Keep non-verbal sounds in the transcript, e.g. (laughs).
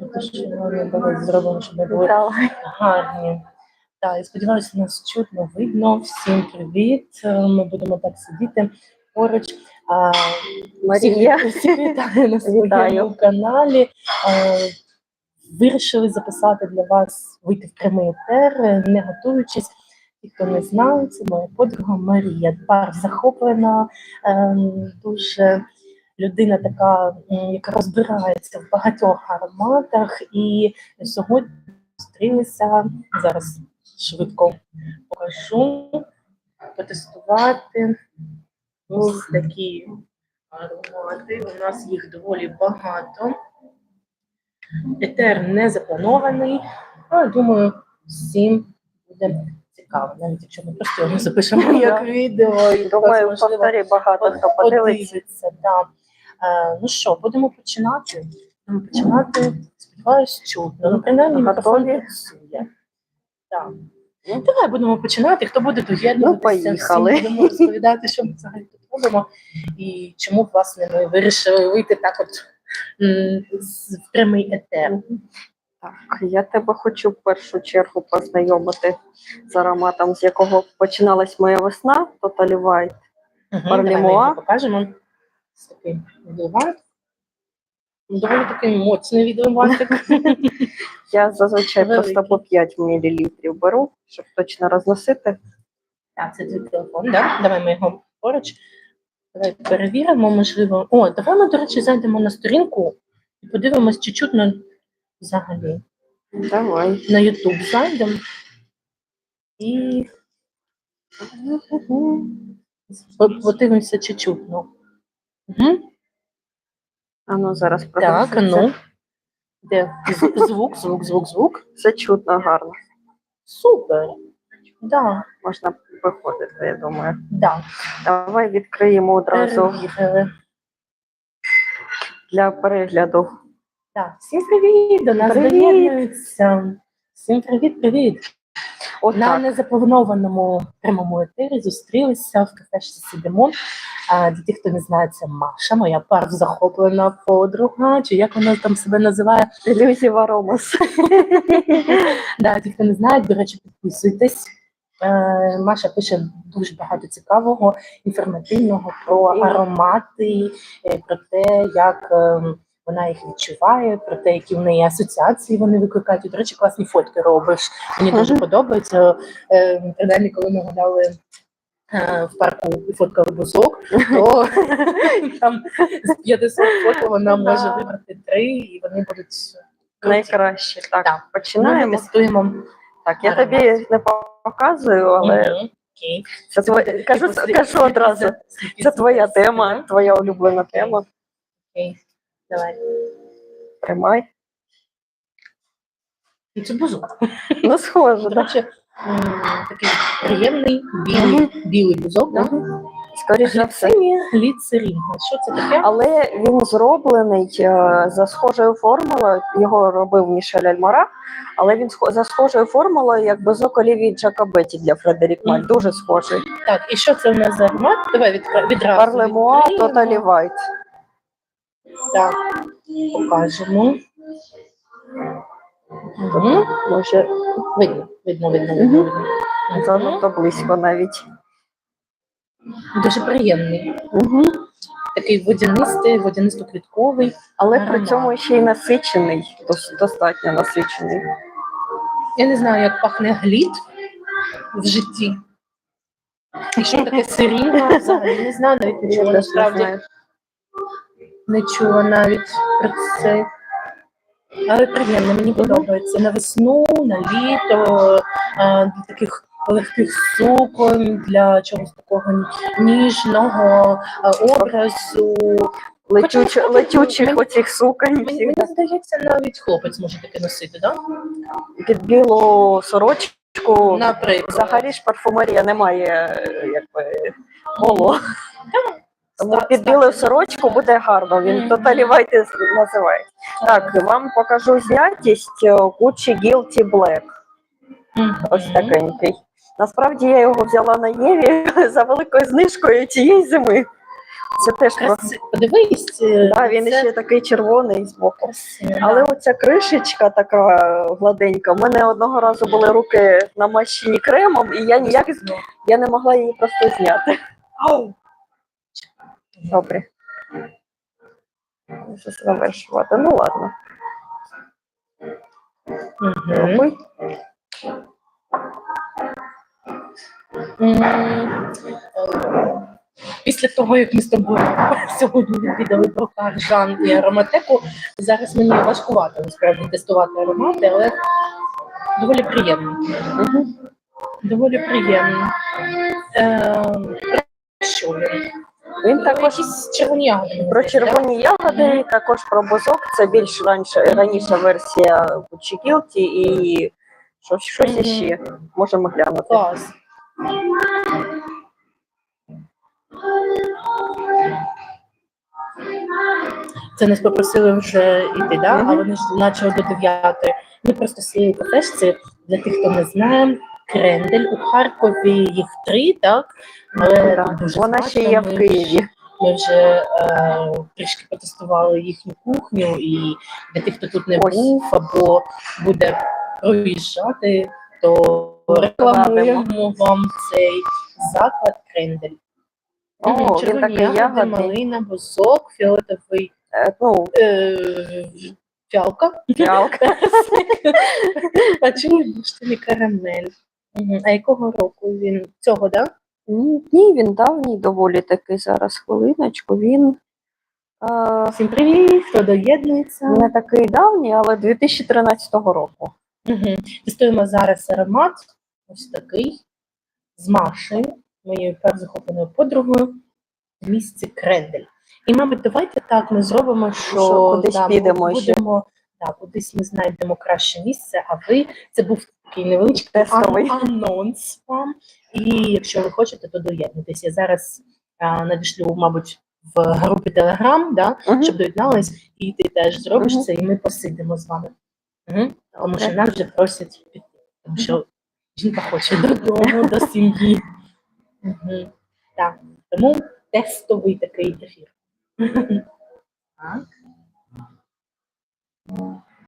Ретушування, давай зробимо, щоб ми були гарні. Так, і сподіваюся, нас чутно, видно. Всім привіт. Ми будемо так сидіти поруч. А, Марія. всіх (laughs) вітаю на своєму каналі. Е, Вирішили записати для вас вийти в прямий етер, не готуючись. Ті, хто не знає, це моя подруга Марія. Пар захоплена, ем, дуже людина така, яка розбирається в багатьох ароматах. І сьогодні зустрілися зараз швидко покажу, потестувати ось такі аромати. У нас їх доволі багато. Етер не запланований, але думаю, всім буде цікаво, навіть якщо ми просто його запишемо (laughs) як відео. і Думаю, повторі багато хто подивиться. подивиться. Да. Е, ну що, будемо починати. Будемо починати. Сподіваюсь, чутно. Ну, принаймні, мікрофон працює. Так. Ну, давай будемо починати. Хто буде доєднуватися? Ну, поїхали. Всім будемо розповідати, що ми взагалі тут робимо і чому, власне, ми вирішили вийти так от з- в прямий етер. Так, я тебе хочу в першу чергу познайомити з ароматом, з якого починалась моя весна, давай ми його покажемо. Ось такий відливант. Доволі такий моцний відливантик. (laughs) Я зазвичай Великий. просто по 5 мл беру, щоб точно розносити. Так, це твій телефон, да? Давай ми його поруч. Давай перевіримо, можливо. О, давай ми, до речі, зайдемо на сторінку і подивимось, чи чутно взагалі. Давай. На YouTube зайдемо. І подивимося, чи чутно. Угу. А ну зараз Так, ну. Де звук, звук, звук, звук. Все чутно гарно. Супер. Да, Можна виходити, я думаю. да. Давай відкриємо одразу Перевірили. для перегляду. Так, всім привіт! До нас Привіт! доєднуються. Всім привіт, привіт! На незапланованому прямому етері зустрілися в кафешці Сидимо. Для тих, хто не знає, це Маша, моя пар захоплена подруга, чи як вона там себе називає. Ілюзів аромас. (laughs) Да, ті, хто не знає, до речі, підписуйтесь. Е, Маша пише дуже багато цікавого, інформативного про аромати, е, про те, як ем, вона їх відчуває, про те, які в неї асоціації вони викликають. До речі, класні фотки робиш. Мені дуже подобається. Е, Принаймні, коли ми гуляли е, в парку фоткали бузок, то (laughs) там з 500 фото вона може вибрати три, і вони будуть. Найкраще. Так, Так. Ми тестуємо. Так, я аромат. тобі не показую, але це твоя, кажу, кажу одразу. Це твоя тема, твоя улюблена тема. Окей. Давай. Тримай. Ну, Це бузок. Ну, схоже, До так. речі, м, такий приємний білий, білий бузок. да? Скоріше за все. Гліцерин. Гліцерин. Що це таке? Але він зроблений е, за схожою формулою. Його робив Мішель Альмара, але він схо- за схожою формулою, як безок олівії Джакобеті для Фредерік Маль. Мгм. Дуже схожий. Так, і що це у нас за аромат? Давай відразу. Відкриємо. Totally White. Так, покажемо. Мгм. Може, Видно, видно, видно, видно. Мгм. занадто близько навіть. Дуже приємний. Угу. Такий водянистий, водянисто-квітковий. Але при цьому ще й насичений, дос- достатньо насичений. Я не знаю, як пахне глід в житті. І що таке сирінга, взагалі не знаю, навіть не Я теж не насправді. знаю. Не чула навіть про це. Але приємно, мені подобається. На весну, на літо, для таких легких суконь, для чогось такого ніжного образу. Летюч, Хоча, летючих мені- оцих суконь Мені, мені здається, навіть хлопець може таке носити, так? під білу сорочку. Наприклад. Взагалі ж парфумерія немає е, якби полу. Тому під білу сорочку буде гарно. Він. Totally White. Так, вам покажу знятість е, Gucci Guilty Black. Ось такенький. Насправді я його взяла на Єві (laughs) за великою знижкою цієї зими. Це теж Краси... Подивись, е, да, він це ще такий червоний з боку. Але оця кришечка така гладенька. У мене одного разу були руки намащені кремом, і я ніяк я не могла її просто зняти. Добре. Завершувати. Ну ладно. Е, Після того, як ми з тобою (laughs) сьогодні відвідали брокар Жан і ароматеку, зараз мені важкувато насправді тестувати аромати, але доволі приємно. Доволі приємно. Е? Він також якісь червоні ягоди. про червоні ягоди, також про бузок. Це більш раніше, раніша версія Чікілті і щось, щось іще. Можемо глянути. Клас. Це нас попросили вже йти, да? А вони ж почали до 9. Ми просто з цієї кафешці, для тих, хто не знає, Крендель у Харкові їх три, так? Але дуже Вона ще є в Києві. Ми вже е, трішки потестували їхню кухню, і для тих, хто тут не Ось. був або буде проїжджати, то рекламуємо вам цей заклад Крендель. О, Мгм, він червоні такий ягоди, ягодний. малина, бузок, фіолетовий, Е, Ну, е, фіалка. фіалка. (laughs) А чому бурштин карамель? А якого року він? Цього, да? Ні, Ні, він давній доволі таки зараз хвилиночку. Він е, Всім привіт, хто доєднується. не такий давній, але 2013 року. Угу. Тестуємо зараз аромат, ось такий, з Машею, моєю першохопленою подругою, в місці Крендель. І, мабуть, давайте так ми зробимо, що, Що кудись да, ми підемо ще. будемо, да, кудись ми знайдемо краще місце, а ви це був такий невеличкий Тестовий. анонс вам. І якщо ви хочете, то доєднуйтесь. Я зараз а, надішлю, мабуть, в групі Telegram, да, Мгм. щоб доєднались, і ти теж зробиш Мгм. це, і ми посидимо з вами. Угу. Тому що нас вже просять піти. Тому що жінка хоче додому, до сім'ї. Угу. Так. Тому тестовий такий ефір. (laughs) Так. Mm-hmm.